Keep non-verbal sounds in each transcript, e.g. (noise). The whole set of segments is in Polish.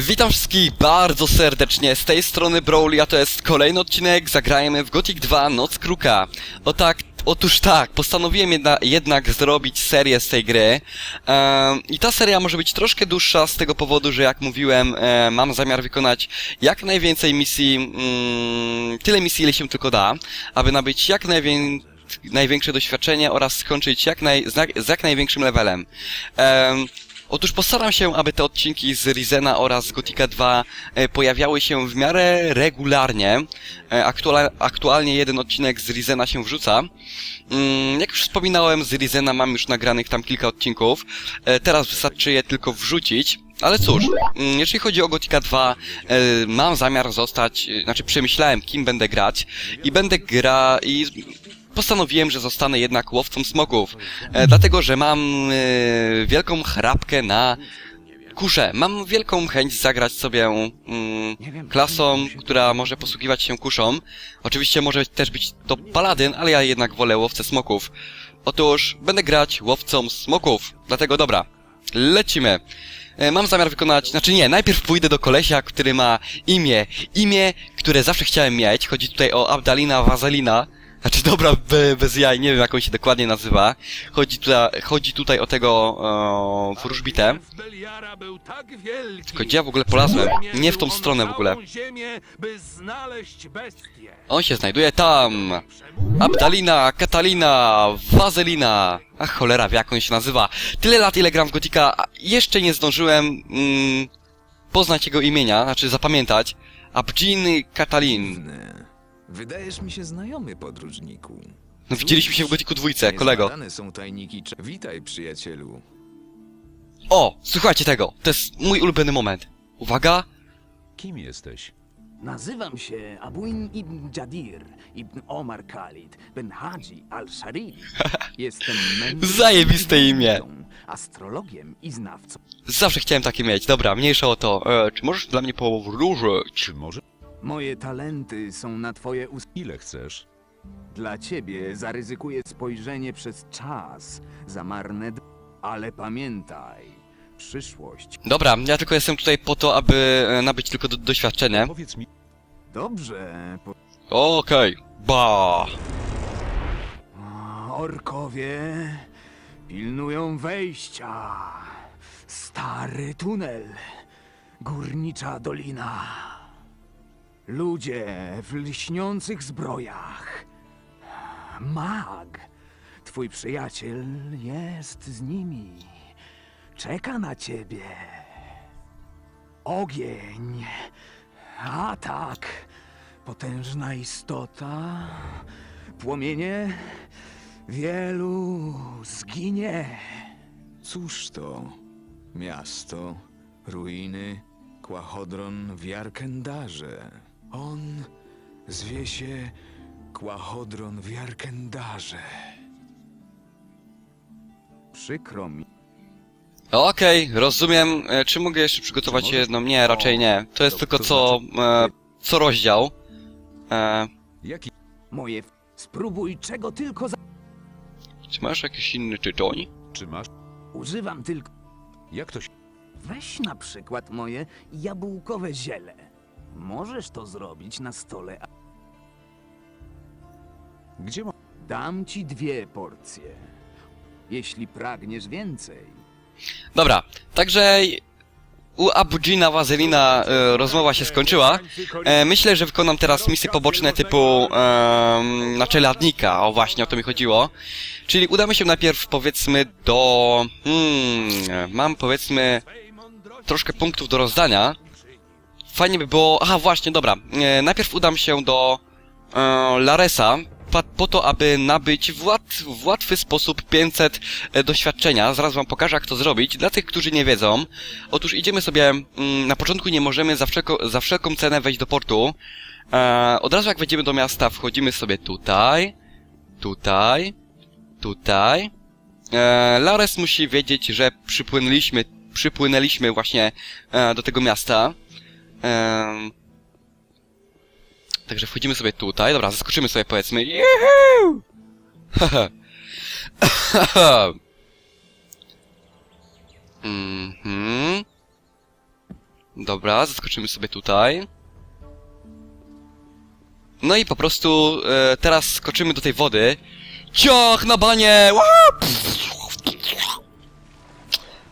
Witam wszystkich bardzo serdecznie, z tej strony Brawly, a to jest kolejny odcinek, zagrajemy w Gothic 2 Noc Kruka. O tak, otóż tak, postanowiłem jedna, jednak zrobić serię z tej gry Ehm, i ta seria może być troszkę dłuższa z tego powodu, że jak mówiłem, e, mam zamiar wykonać jak najwięcej misji, mm, tyle misji ile się tylko da, aby nabyć jak najwięcej największe doświadczenie oraz skończyć jak naj, z, jak- największym levelem. Em, Otóż postaram się, aby te odcinki z Rizena oraz z Gotika 2 e, pojawiały się w miarę regularnie. E, aktualnie jeden odcinek z Rizena się wrzuca. Mm, Jak już wspominałem, z Rizena mam już nagranych tam kilka odcinków. E, Teraz wystarczy je tylko wrzucić. Ale cóż, mm, jeżeli chodzi o Gotika 2, e, mam zamiar zostać, znaczy przemyślałem kim będę grać i będę gra i postanowiłem, że zostanę jednak łowcą smoków. E, dlatego, że mam e, wielką chrapkę na kuszę. Mam wielką chęć zagrać sobie mm, klasą, która może posługiwać się kuszą. Oczywiście może też być to paladyn, ale ja jednak wolę łowcę smoków. Otóż będę grać łowcą smoków. Dlatego dobra, lecimy. E, Mam zamiar wykonać, znaczy nie, najpierw pójdę do kolesia, który ma imię, imię, które zawsze chciałem mieć. Chodzi tutaj o Abdalina Wazelina. Znaczy dobra, be, bez jaj, nie wiem jak on się dokładnie nazywa. Chodzi tutaj, chodzi tutaj o tego e, wróżbitę. Tylko gdzie ja w ogóle polazłem? Nie w tą stronę w ogóle. On się znajduje tam. Abdalina, Katalina, Wazelina. Ach cholera, jak on się nazywa. Tyle lat ile gram w Gotika, jeszcze nie zdążyłem mm, poznać jego imienia, znaczy zapamiętać. Abdin Katalin. Wydajesz mi się znajomy, podróżniku. No widzieliśmy się w Gotiku dwójce, kolego. Są tajniki. cze- Witaj, przyjacielu. O, słuchajcie tego. To jest mój ulubiony moment. Uwaga. Kim jesteś? Nazywam się Abuin ibn Jadir ibn Omar Khalid ben Hadzi al-Sharif. (laughs) Jestem mędrcem Zajebiste i imię. astrologiem i znawcą. Zawsze chciałem takie mieć. Dobra, mniejsza o to. E, czy możesz dla mnie powróżyć? Czy może? Moje talenty są na twoje us... Ile chcesz? Dla ciebie zaryzykuję spojrzenie przez czas za marne... d- Ale pamiętaj, przyszłość... Dobra, ja tylko jestem tutaj po to, aby e, nabyć tylko do, doświadczenie. Powiedz mi, Dobrze, po... Okej. Ba. Orkowie pilnują wejścia. Stary tunel. Górnicza dolina. Ludzie w lśniących zbrojach. Mag. Twój przyjaciel jest z nimi. Czeka na ciebie. Ogień. Atak. Potężna istota. Płomienie. Wielu zginie. Cóż to? Miasto, ruiny, Kłachodron w Jarkendarze. On zwie się Kłachodron w Jarkendarze. Przykro mi. Okej, rozumiem. E, Czy mogę jeszcze przygotować Czy możesz- jedną? Nie, raczej nie. To jest To- tylko to co, znaczy- e, co rozdział. E, Jaki Moje. Spróbuj czego tylko za... czy masz jakiś inny tytoń? czy masz? Używam tylko. Jak to się... Weź na przykład moje jabłkowe ziele. Możesz to zrobić na stole. a Gdzie ma... Dam ci dwie porcje. Jeśli pragniesz więcej. Dobra, także u Abujina Wazelina e, rozmowa się skończyła. E, myślę, że wykonam teraz misje poboczne typu e, na czeladnika. O właśnie, o to mi chodziło. Czyli udamy się najpierw powiedzmy do... Hmm, mam powiedzmy troszkę punktów do rozdania. Fajnie by było... Aha, właśnie, dobra. E, najpierw udam się do e, Laresa, po to, aby nabyć w, łat, w łatwy sposób 500 e, doświadczenia. Zaraz wam pokażę, jak to zrobić. Dla tych, którzy nie wiedzą, otóż idziemy sobie... Mm, na początku nie możemy za, wszelko, za wszelką cenę wejść do portu. E, od razu jak wejdziemy do miasta, wchodzimy sobie tutaj, tutaj, tutaj. E, Lares musi wiedzieć, że przypłynęliśmy, przypłynęliśmy właśnie e, do tego miasta. Em, Także wchodzimy sobie tutaj. Dobra, zaskoczymy sobie powiedzmy. Juhu! (laughs) Mhm. Dobra, zaskoczymy sobie tutaj. No i po prostu e, teraz skoczymy do tej wody. Ciach na banie!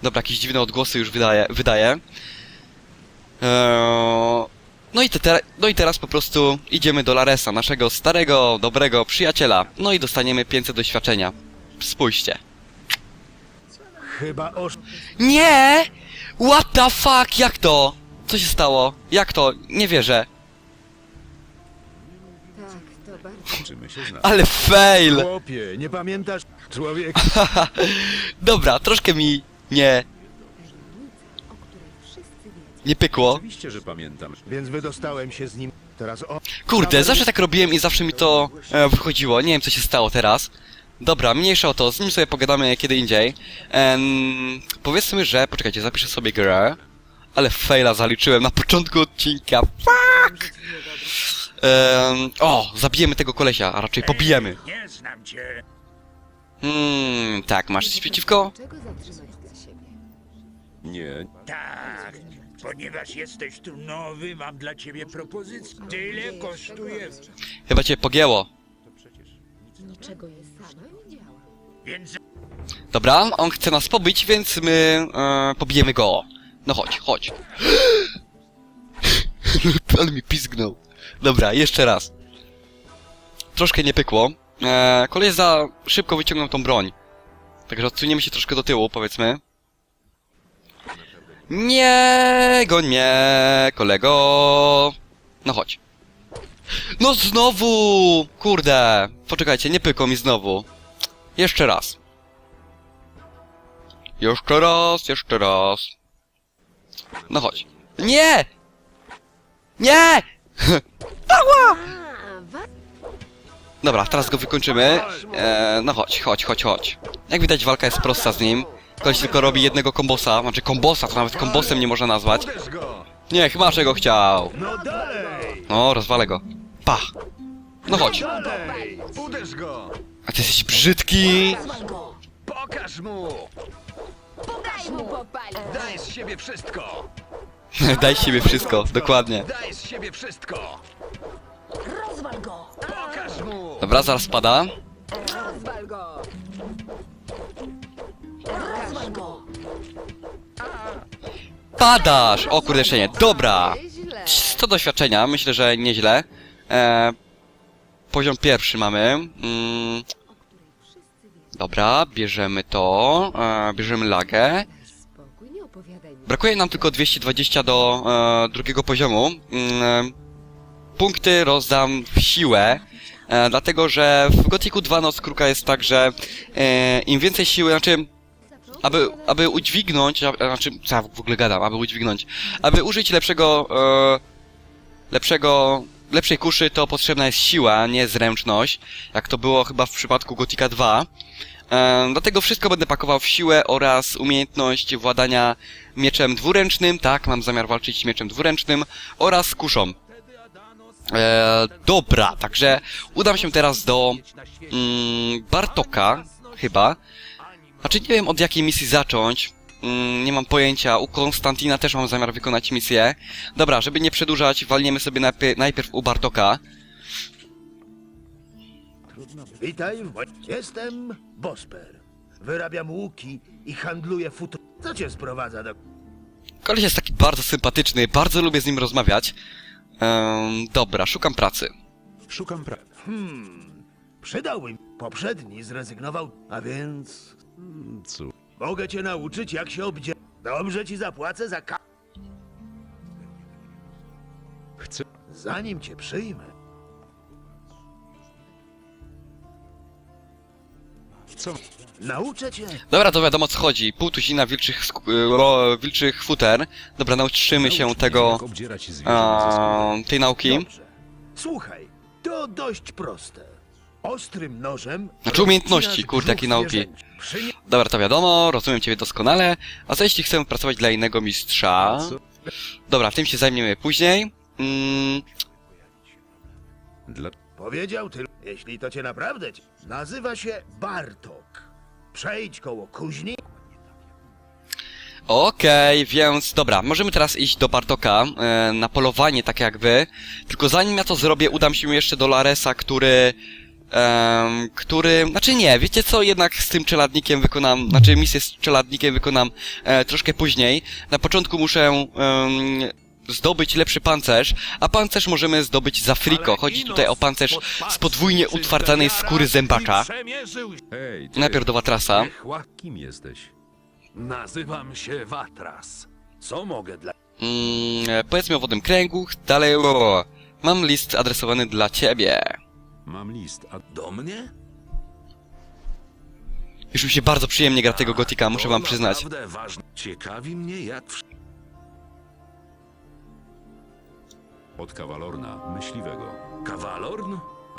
Dobra, jakieś dziwne odgłosy już wydaje. wydaje. Eee, no, i te, te, no i teraz po prostu idziemy do Laresa, naszego starego, dobrego przyjaciela. No i dostaniemy 500 doświadczenia. Spójrzcie. Chyba osz... Nie! What the fuck? Jak to? Co się stało? Jak to? Nie wierzę. Tak, to bardzo. Czymy się znać. Ale fail! Chłopie, nie pamiętasz? Człowiek... (laughs) Dobra, troszkę mi nie, Tajemnica, o której wszyscy wiedzą. Nie pykło. Oczywiście, że pamiętam. Więc wydostałem się z nim. Teraz o... Kurde, zawsze tak robiłem i zawsze mi to e, wychodziło. Nie wiem, co się stało teraz. Dobra, mniejsza o to, z nim sobie pogadamy kiedy indziej. Em, powiedzmy, że... Poczekajcie, zapiszę sobie grę. Ale faila zaliczyłem na początku odcinka. Fuck! Em, o, zabijemy tego kolesia, a raczej pobijemy. Nie znam cię. Hmm, tak, masz coś przeciwko? Czego zatrzymać dla siebie? Nie, Tak, ponieważ jesteś tu nowy, mam dla ciebie propozycję. Tyle kosztuje, Chyba cię pogięło. Niczego sama nie działa. więc Dobra, on chce nas pobić, więc my e, pobijemy go. No chodź, chodź. (gasps) Ale mi pizgnął. Dobra, jeszcze raz. Troszkę nie pykło. E, kolej za szybko wyciągnął tą broń. Także odsuniemy się troszkę do tyłu, powiedzmy. Nie, goń mnie, kolego. No chodź. No znowu! Kurde. Poczekajcie, nie pykło mi znowu. Jeszcze raz. Jeszcze raz, jeszcze raz. No chodź. Nie! Nie! (laughs) A, was Dobra, teraz go wykończymy. E, no chodź, chodź, chodź, chodź. Jak widać walka jest prosta z nim. Ktoś tylko robi jednego kombosa, znaczy kombosa, to nawet kombosem nie można nazwać. Nie, chyba czego chciał. No dalej! No, rozwalę go. Pa! No chodź. Dalej! Uderz go! A ty jesteś brzydki. Pokaż mu! daj mu popalić! Daj z siebie wszystko! (laughs) Daj z siebie wszystko, dokładnie. Daj z siebie wszystko! Rozwal go! Pokaż mu! Dobra, zaraz pada. Rozwal go! Padasz! O kurde, jeszcze nie. Dobra! Źle. 100 doświadczenia, myślę, że nieźle. E, poziom pierwszy mamy. Mm, dobra, bierzemy to. E, bierzemy lagę. Brakuje nam tylko 220 do e, drugiego poziomu. Mm, e, punkty rozdam w siłę. E, dlatego, że w Gothicu 2 Noc Kruka jest tak, że e, im więcej siły, znaczy aby, aby udźwignąć, a, a, znaczy, co ja w ogóle gadam, aby udźwignąć, aby użyć lepszego, e, lepszego, lepszej kuszy, to potrzebna jest siła, nie zręczność, jak to było chyba w przypadku Gothica 2. E, dlatego wszystko będę pakował w siłę oraz umiejętność władania mieczem dwuręcznym, tak, mam zamiar walczyć mieczem dwuręcznym, oraz kuszą. E, dobra, także udam się teraz do mm, Bartoka, chyba. Znaczy nie wiem od jakiej misji zacząć. Mm, nie mam pojęcia. U Konstantina też mam zamiar wykonać misję. Dobra, żeby nie przedłużać, walniemy sobie najpierw, najpierw u Bartoka. Witaj, w jestem Bosper. Wyrabiam łuki i handluję futro. Co cię sprowadza do... Koleś jest taki bardzo sympatyczny, bardzo lubię z nim rozmawiać. Em, dobra, szukam pracy. szukam pracy. Hmm, przydałby mi. Poprzedni zrezygnował, a więc... Cóż, Mogę cię nauczyć, jak się obdzie... Dobrze ci zapłacę za ka... chcę... Zanim cię przyjmę. Co? Nauczę cię... Dobra, to wiadomo o co chodzi. Pół tuzina wilczych, sku- ro- wilczych futer. Dobra, nauczymy się tego, Jak obdzierać zwierzę ze skóry. e, tej nauki. Dobrze. Słuchaj, to dość proste. Ostrym nożem... Znaczy umiejętności, kurde, jakie nauki. Dobra, to wiadomo, rozumiem ciebie doskonale. A co jeśli chcemy pracować dla innego mistrza? Dobra, tym się zajmiemy później. Mm, Dla... Powiedział tylko, jeśli to cię naprawdę... Nazywa się Bartok. Przejdź koło kuźni Okej, więc dobra, możemy teraz iść do Bartoka e, na polowanie, tak jak wy. Tylko zanim ja to zrobię, udam się jeszcze do Laresa, który... em, który... Znaczy nie, wiecie co, jednak z tym czeladnikiem wykonam... Znaczy misję z czeladnikiem wykonam e, troszkę później. Na początku muszę... em, zdobyć lepszy pancerz, a pancerz możemy zdobyć za friko. Chodzi tutaj o pancerz z podwójnie utwardzanej skóry zębacza. Hej, ty, Najpierw do Watrasa. Chła, kim jesteś? Nazywam się Watras. Co mogę dla... Mm, e, powiedz mi o wodnym kręgu, dalej... Mam list adresowany dla ciebie. Mam list, a Do mnie? Już mi się bardzo przyjemnie gra tego gotika, muszę To wam przyznać. naprawdę ważne. Ciekawi mnie, jak... wsz- od kawalorna, myśliwego. Kawalorn?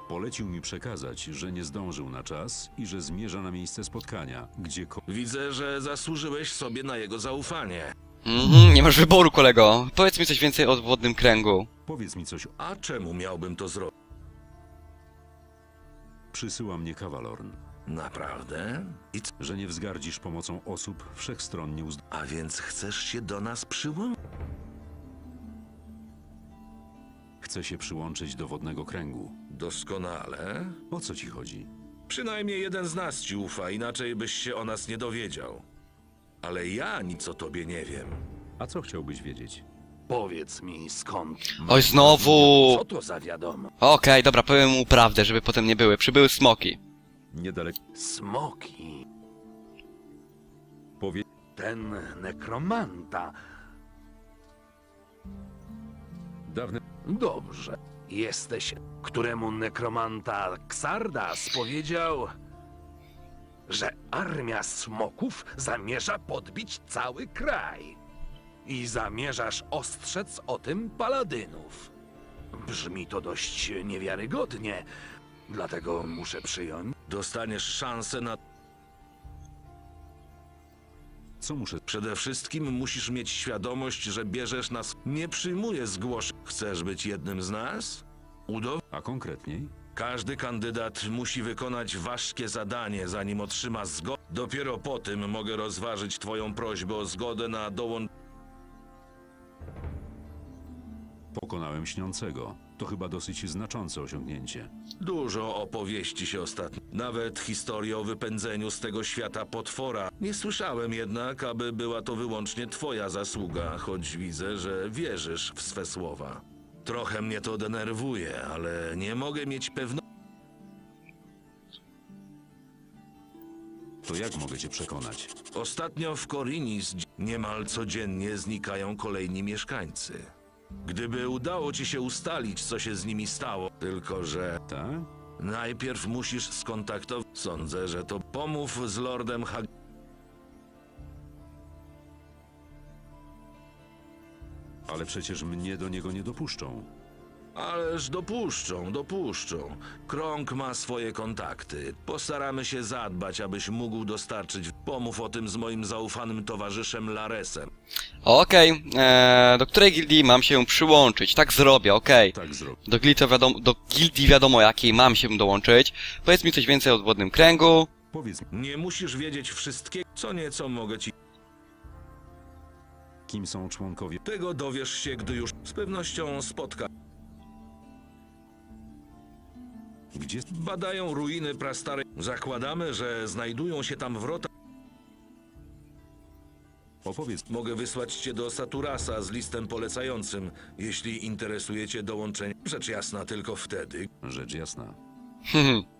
Polecił mi przekazać, że nie zdążył na czas i że zmierza na miejsce spotkania, gdzie ko- Widzę, że zasłużyłeś sobie na jego zaufanie. Mhm, nie masz wyboru, kolego. Powiedz mi coś więcej o wodnym kręgu. Powiedz mi coś, A czemu miałbym to zrobić? Przysyła mnie kawalorn, Naprawdę? I c- że nie wzgardzisz pomocą osób wszechstronnie uzd... A więc chcesz się do nas przyłączyć? Chce się przyłączyć do wodnego kręgu. Doskonale. O co ci chodzi? Przynajmniej jeden z nas ci ufa, inaczej byś się o nas nie dowiedział. Ale ja nic o tobie nie wiem. A co chciałbyś wiedzieć? Powiedz mi, skąd? Oj, znowu! Co to za wiadomo? Okej, dobra, powiem mu prawdę, żeby potem nie były. Przybyły smoki. Niedaleko. Smoki. Powie... Ten nekromanta. Dawne... Dobrze. Jesteś, któremu nekromanta Xardas powiedział, że armia smoków zamierza podbić cały kraj. I zamierzasz ostrzec o tym paladynów. Brzmi to dość niewiarygodnie, dlatego muszę przyjąć. Dostaniesz szansę na. Co muszę... Przede wszystkim musisz mieć świadomość, że bierzesz nas. Nie przyjmuję zgłoszeń. Chcesz być jednym z nas? Udow. A konkretniej? Każdy kandydat musi wykonać ważkie zadanie, zanim otrzyma zgodę. Dopiero po tym mogę rozważyć Twoją prośbę o zgodę na dołączenie. Pokonałem śniącego. To chyba dosyć znaczące osiągnięcie. Dużo opowieści się ostatnio. Nawet historię o wypędzeniu z tego świata potwora. Nie słyszałem jednak, aby była to wyłącznie Twoja zasługa, choć widzę, że wierzysz w swe słowa. Trochę mnie to denerwuje, ale nie mogę mieć pewności. To jak mogę cię przekonać? Ostatnio w Korinis niemal codziennie znikają kolejni mieszkańcy. Gdyby udało ci się ustalić, co się z nimi stało, tylko że Tak? najpierw musisz skontaktować. Sądzę, że to pomów z Lordem Hag. Ale przecież mnie do niego nie dopuszczą. Ależ dopuszczą, dopuszczą. Krąg ma swoje kontakty. Postaramy się zadbać, abyś mógł dostarczyć. Pomów o tym z moim zaufanym towarzyszem Laresem. Okej, eee, do której gildii mam się przyłączyć? Tak zrobię, okej. Tak zrobię. Do, gildii to wiadomo, do gildii wiadomo jakiej mam się dołączyć. Powiedz mi coś więcej o wodnym kręgu. Powiedz mi, Nie musisz wiedzieć wszystkiego, co nieco mogę ci. kim są członkowie... Tego dowiesz się, gdy już z pewnością spotka. Gdzie... Badają ruiny prastarej. Zakładamy, że znajdują się tam wrota. Opowiedz... Mogę wysłać cię do Saturasa z listem polecającym, jeśli interesuje cię dołączenie. Rzecz jasna, tylko wtedy. Rzecz jasna. (laughs)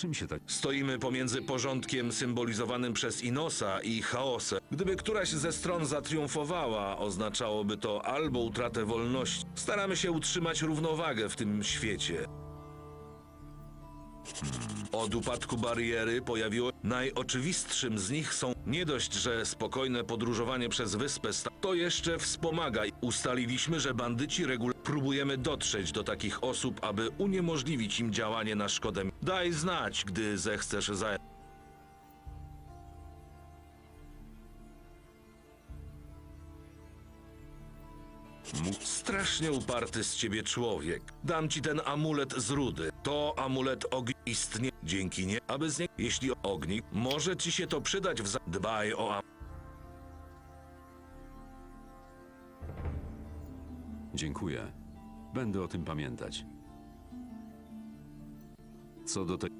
Czym się tak... Stoimy pomiędzy porządkiem symbolizowanym przez Inosa i chaosem. Gdyby któraś ze stron zatriumfowała, oznaczałoby to albo utratę wolności. Staramy się utrzymać równowagę w tym świecie. Od upadku bariery pojawiło najoczywistszym z nich są nie dość, że spokojne podróżowanie przez wyspę sta- to jeszcze wspomaga. Ustaliliśmy, że bandyci regul próbujemy dotrzeć do takich osób, aby uniemożliwić im działanie na szkodę. Daj znać, gdy zechcesz zająć. Strasznie uparty z ciebie człowiek. Dam ci ten amulet z rudy. To amulet ognistnie. Dzięki nie, aby z nie... Jeśli ognik, może ci się to przydać w. Dbaj o am... Dziękuję. Będę o tym pamiętać. Co do tego...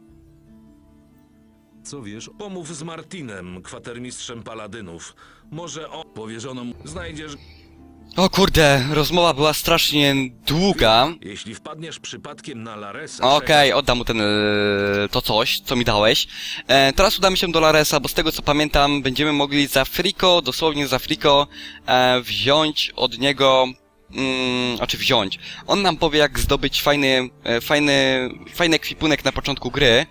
Co wiesz? Pomów z Martinem, kwatermistrzem paladynów. Może o powierzoną znajdziesz... O kurde, rozmowa była strasznie długa. Jeśli wpadniesz przypadkiem na Laresa. Okej, oddam mu ten, e, to coś, co mi dałeś. E, teraz udamy się do Laresa, bo z tego co pamiętam, będziemy mogli za friko, dosłownie za friko, e, wziąć od niego, mm, znaczy wziąć. On nam powie, jak zdobyć fajny, e, fajny, fajny ekwipunek na początku gry.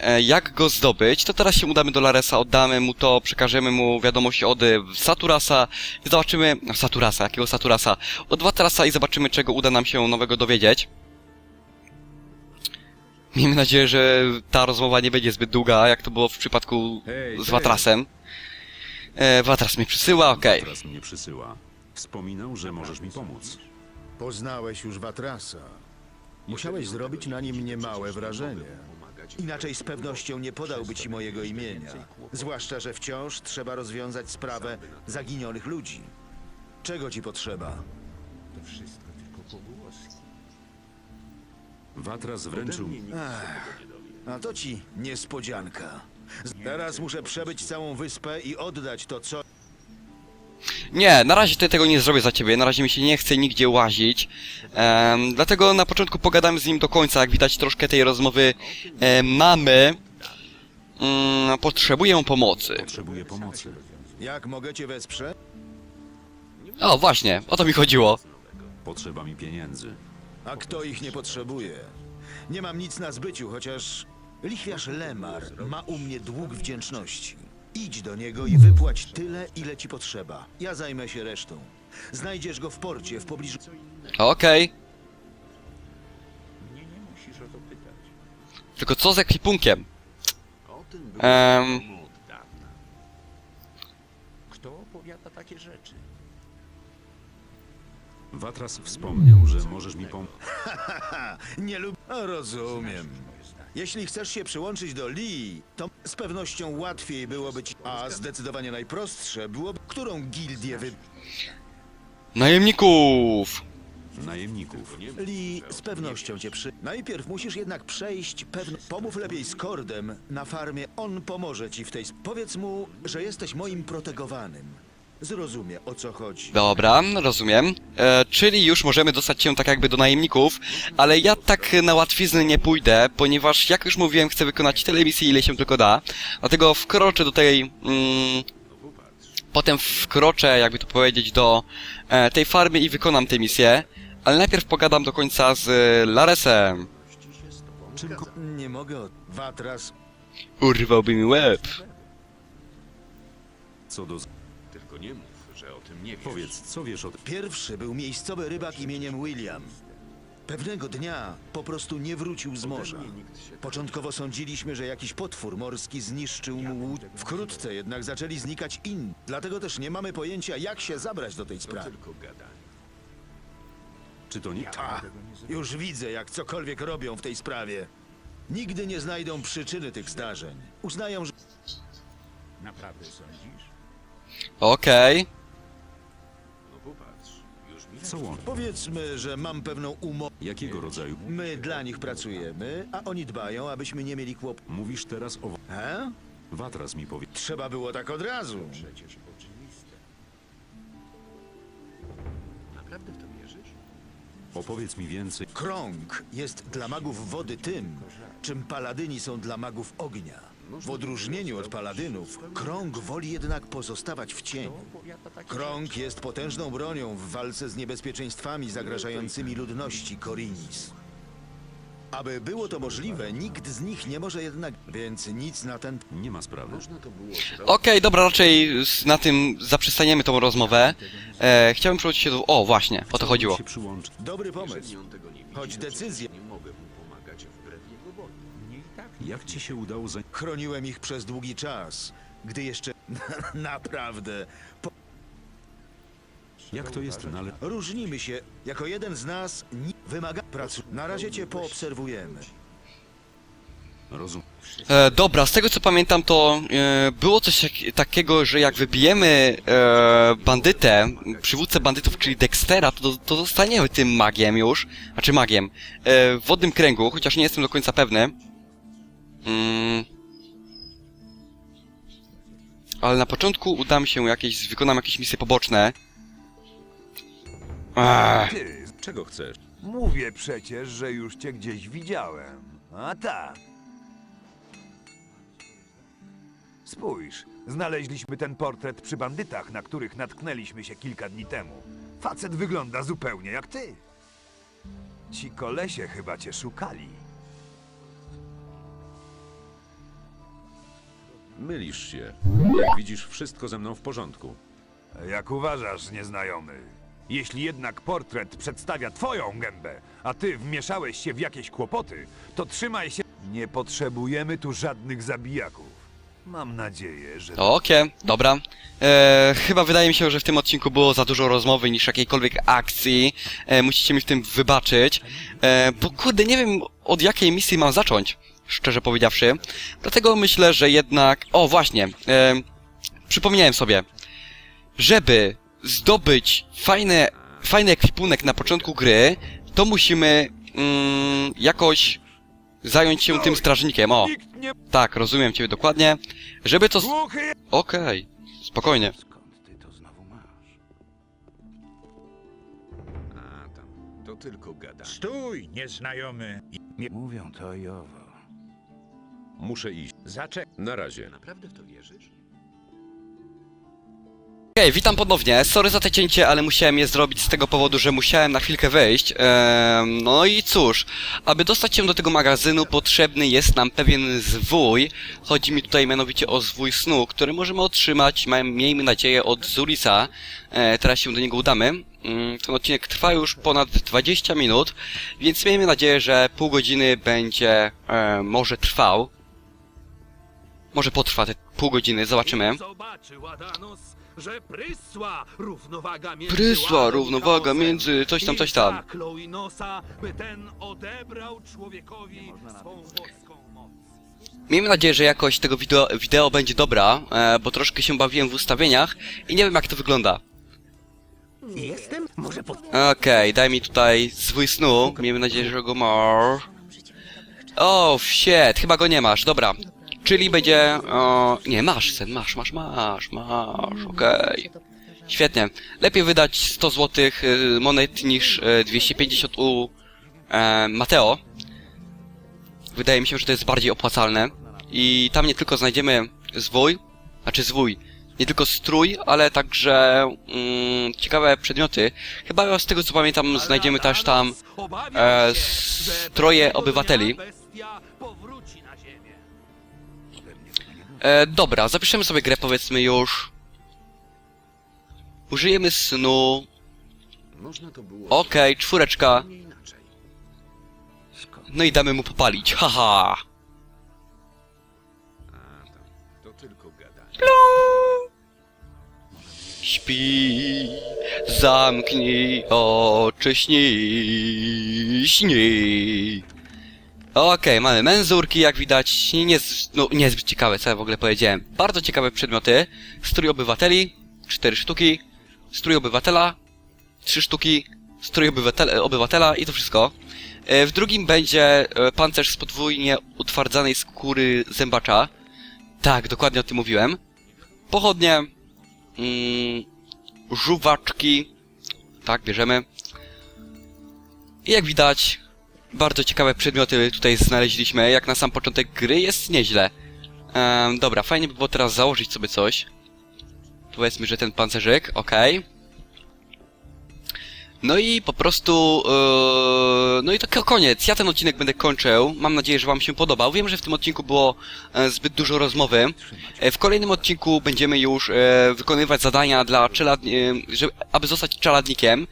E, jak go zdobyć, to teraz się udamy do Laresa, oddamy mu to, przekażemy mu wiadomość od e, Saturasa i zobaczymy, no Saturasa, jakiego Saturasa? Od Watrasa i zobaczymy, czego uda nam się nowego dowiedzieć. Miejmy nadzieję, że ta rozmowa nie będzie zbyt długa, jak to było w przypadku Hej, z hej. Watrasem. E, Watras mnie przysyła, okej. teraz mnie przysyła? Wspominał, że możesz mi pomóc. Poznałeś już Watrasa. Musiałeś zrobić na nim niemałe wrażenie. Inaczej z pewnością nie podałby ci mojego imienia. Zwłaszcza, że wciąż trzeba rozwiązać sprawę zaginionych ludzi. Czego ci potrzeba? Watras wręczył mi... A to ci niespodzianka. Teraz muszę przebyć całą wyspę i oddać to, co... Nie, na razie to tego nie zrobię za ciebie, na razie mi się nie chce nigdzie łazić. Em, dlatego na początku pogadam z nim do końca, jak widać troszkę tej rozmowy e, mamy. Mm, potrzebuję pomocy. Potrzebuję pomocy. Jak mogę cię wesprzeć? O, właśnie, o to mi chodziło. Potrzeba mi pieniędzy. A kto ich nie potrzebuje? Nie mam nic na zbyciu, chociaż lichwiarz Lemar ma u mnie dług wdzięczności. Idź do niego i wypłać tyle, ile ci potrzeba. Ja zajmę się resztą. Znajdziesz go w porcie w pobliżu. Okej. Tylko co z ekwipunkiem? Em, Watras wspomniał, że możesz mi pomóc. Ha, (laughs) nie lub... O, rozumiem. Jeśli chcesz się przyłączyć do Lee, to z pewnością łatwiej byłoby ci... A zdecydowanie najprostsze byłoby... Którą gildię wy... najemników! Najemników. Lee z pewnością cię przy... Najpierw musisz jednak przejść pewne... Pomów lepiej z Kordem na farmie. On pomoże ci w tej... Powiedz mu, że jesteś moim protegowanym. Zrozumie, o co chodzi. Dobra, rozumiem. E, czyli już możemy dostać się tak jakby do najemników, ale ja tak na łatwiznę nie pójdę, ponieważ jak już mówiłem, chcę wykonać tyle misji, ile się tylko da. Dlatego wkroczę do tej... Mm, potem wkroczę, jakby to powiedzieć, do e, tej farmy i wykonam tę misję. Ale najpierw pogadam do końca z Laresem. Czym ko- Nie mogę... Od... Watras... Urwałby mi łeb. co do... Tylko nie mów, że o tym nie wiesz. Powiedz, co wiesz o tym? Pierwszy był miejscowy rybak imieniem William. Pewnego dnia po prostu nie wrócił z morza. Początkowo sądziliśmy, że jakiś potwór morski zniszczył mu łódź. Wkrótce jednak zaczęli znikać inni. Dlatego też nie mamy pojęcia, jak się zabrać do tej sprawy. Czy to nie... A, już widzę, jak cokolwiek robią w tej sprawie. Nigdy nie znajdą przyczyny tych zdarzeń. Uznają, że Okej. Co łączy? powiedzmy, że mam pewną umowę. Jakiego rodzaju? My dla nich pracujemy, a oni dbają, abyśmy nie mieli kłopotów. Mówisz teraz o... He? Watras mi powie... Trzeba było tak od razu. Opowiedz mi więcej. Krąg jest dla magów wody tym, czym paladyni są dla magów ognia. W odróżnieniu od paladynów, krąg woli jednak pozostawać w cieniu. Krąg jest potężną bronią w walce z niebezpieczeństwami zagrażającymi ludności Korinis. Aby było to możliwe, nikt z nich nie może jednak, więc nic na ten Nie ma sprawy. Okej, dobra, raczej s- na tym zaprzestaniemy tą rozmowę. E, chciałbym przechodzić się do... O, właśnie, o to chodziło. się dobry pomysł. Choć decyzję Jak ci się udało za... chroniłem ich przez długi czas, gdy jeszcze (laughs) naprawdę po... Jak to jest nale... różnimy się. Jako jeden z nas ni- wymaga pracy. Na razie cię poobserwujemy. Rozum... E, dobra, z tego co pamiętam, to e, było coś jak, takiego, że jak wybijemy e, bandytę, przywódcę bandytów, czyli Dextera, to, to zostaniemy tym magiem już, znaczy magiem, e, w wodnym kręgu, chociaż nie jestem do końca pewny. Mm. Ale na początku uda mi się jakieś, wykonam jakieś misje poboczne. Ty, Czego chcesz? mówię przecież, że już cię gdzieś widziałem. A tak. Spójrz, znaleźliśmy ten portret przy bandytach, na których natknęliśmy się kilka dni temu. Facet wygląda zupełnie jak ty. Ci kolesie chyba cię szukali. Mylisz się. Jak widzisz, wszystko ze mną w porządku. Jak uważasz, nieznajomy? Jeśli jednak portret przedstawia twoją gębę, a ty wmieszałeś się w jakieś kłopoty, to trzymaj się. Nie potrzebujemy tu żadnych zabijaków. Mam nadzieję, że. Okej, dobra. E, chyba wydaje mi się, że w tym odcinku było za dużo rozmowy niż jakiejkolwiek akcji. E, musicie mi w tym wybaczyć. E, bo kurde, nie wiem od jakiej misji mam zacząć, szczerze powiedziawszy. Dlatego myślę, że jednak... O, właśnie. E, przypomniałem sobie. Żeby zdobyć fajne, fajny ekwipunek na początku gry, to musimy mm, jakoś zająć się tym strażnikiem. O, tak, rozumiem ciebie dokładnie. Żeby to... z-! Okej, spokojnie. Skąd ty to znowu masz? A tam, to tylko gada. Stój, nieznajomy. Nie Mówią to i owo. Muszę iść. zaczek. Na razie. Naprawdę w to wierzysz? Okej, witam ponownie. Sorry za te cięcie, ale musiałem je zrobić z tego powodu, że musiałem na chwilkę wyjść. Ehm, no i cóż, aby dostać się do tego magazynu potrzebny jest nam pewien zwój. Chodzi mi tutaj mianowicie o zwój snu, który możemy otrzymać, ma- miejmy nadzieję, od Zulisa. E, teraz się do niego udamy. Mm, Ten odcinek trwa już ponad 20 minut, więc miejmy nadzieję, że pół godziny będzie e, może trwał. Może potrwa te pół godziny, zobaczymy. Zobaczył że prysła równowaga między Prysła równowaga między coś tam, coś tam. zaklął Inosa, by ten odebrał człowiekowi swą boską moc. Miejmy nadzieję, że jakość tego wideo, wideo będzie dobra, e, bo troszkę się bawiłem w ustawieniach i nie wiem jak to wygląda. Jestem? Może po... Okej, daj mi tutaj zwój snu. Miejmy nadzieję, że go masz. O, oh, shit, chyba go nie masz, dobra. Czyli będzie... O, nie, masz sen, masz, masz, masz, masz, okej. Świetnie. Lepiej wydać 100 zł monet niż e, 250 u e, Mateo. Wydaje mi się, że to jest bardziej opłacalne. I tam nie tylko znajdziemy zwój, znaczy zwój, nie tylko strój, ale także mm, ciekawe przedmioty. Chyba z tego co pamiętam znajdziemy też tam e, stroje obywateli. E, dobra, zapiszemy sobie grę powiedzmy już. Użyjemy snu. Można to było Okej, czwóreczka. inaczej. No i damy mu popalić, haha. A tam, to tylko gada. Śpi, zamknij oczy, śnij, śnij. Okej, mamy menzurki, jak widać, nie, nie, no, niezbyt ciekawe, co ja w ogóle powiedziałem. Bardzo ciekawe przedmioty. Strój obywateli, cztery sztuki. Strój obywatela, trzy sztuki. Strój obywatela, obywatela i to wszystko. E, W drugim będzie e, pancerz z podwójnie utwardzanej skóry zębacza. Tak, dokładnie o tym mówiłem. Pochodnie, mm, żuwaczki. Tak, bierzemy. I jak widać, bardzo ciekawe przedmioty tutaj znaleźliśmy. Jak na sam początek gry jest nieźle. Ehm, dobra, fajnie by było teraz założyć sobie coś. Powiedzmy, że ten pancerzyk, okej. No i po prostu, yy, no i to ko- koniec. Ja ten odcinek będę kończył. Mam nadzieję, że wam się podobał. Wiem, że w tym odcinku było e, zbyt dużo rozmowy. E, w kolejnym odcinku będziemy już e, wykonywać zadania dla czelad... e, żeby, aby zostać czeladnikiem.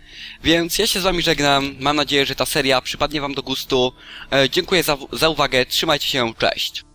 Więc ja się z wami żegnam. Mam nadzieję, że ta seria przypadnie wam do gustu. E, dziękuję za, za uwagę. Trzymajcie się. Cześć.